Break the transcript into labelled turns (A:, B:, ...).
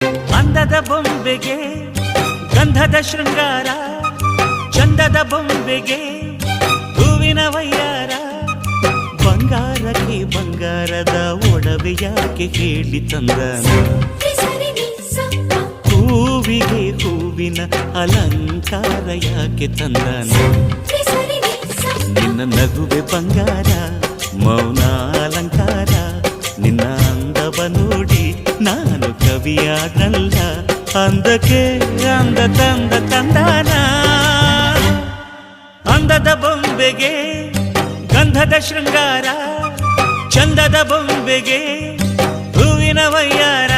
A: ಅಂದದ ಬೊಂಬೆಗೆ, ಗಂಧದ ಶೃಂಗಾರ, ಚಂದದ ಬೊಂಬೆಗೆ, ಹೂವಿನ ವಯ್ಯಾರ ಬಂಗಾರಕ್ಕೆ ಬಂಗಾರದ ಒಡವೆ ಯಾಕೆ ಹೇಳಿ ತಂದನ? ಹೂವಿಗೆ ಹೂವಿನ ಅಲಂಕಾರ ಯಾಕೆ ತಂದನ? ನಿನ್ನ ನಗುವೆ ಬಂಗಾರ ಮೌನ ಅಲಂಕಾರ ನಿನ್ನ ಅಂದವನು ನಾನು ಕವಿಯಾದಲ್ಲ ಅಂದಕ್ಕೆ ಅಂದ ತಂದ ತಂದಾನ. ಅಂದದ ಬೊಂಬೆಗೆ ಗಂಧದ ಶೃಂಗಾರ ಚಂದದ ಬೊಂಬೆಗೆ ಹೂವಿನ ವಯ್ಯಾರ